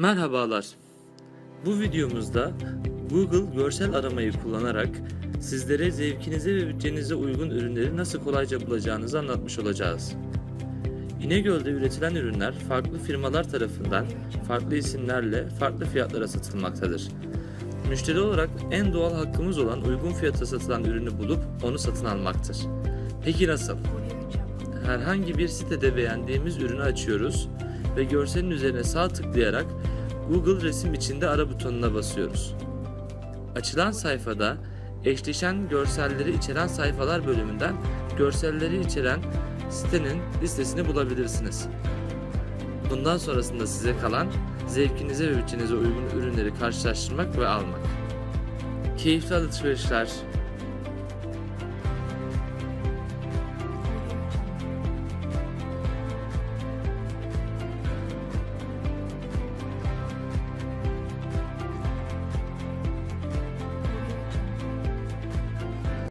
Merhabalar. Bu videomuzda Google görsel aramayı kullanarak sizlere zevkinize ve bütçenize uygun ürünleri nasıl kolayca bulacağınızı anlatmış olacağız. İnegöl'de üretilen ürünler farklı firmalar tarafından farklı isimlerle farklı fiyatlara satılmaktadır. Müşteri olarak en doğal hakkımız olan uygun fiyata satılan ürünü bulup onu satın almaktır. Peki nasıl? Herhangi bir sitede beğendiğimiz ürünü açıyoruz ve görselin üzerine sağ tıklayarak Google resim içinde ara butonuna basıyoruz. Açılan sayfada eşleşen görselleri içeren sayfalar bölümünden görselleri içeren sitenin listesini bulabilirsiniz. Bundan sonrasında size kalan zevkinize ve bütçenize uygun ürünleri karşılaştırmak ve almak. Keyifli alışverişler.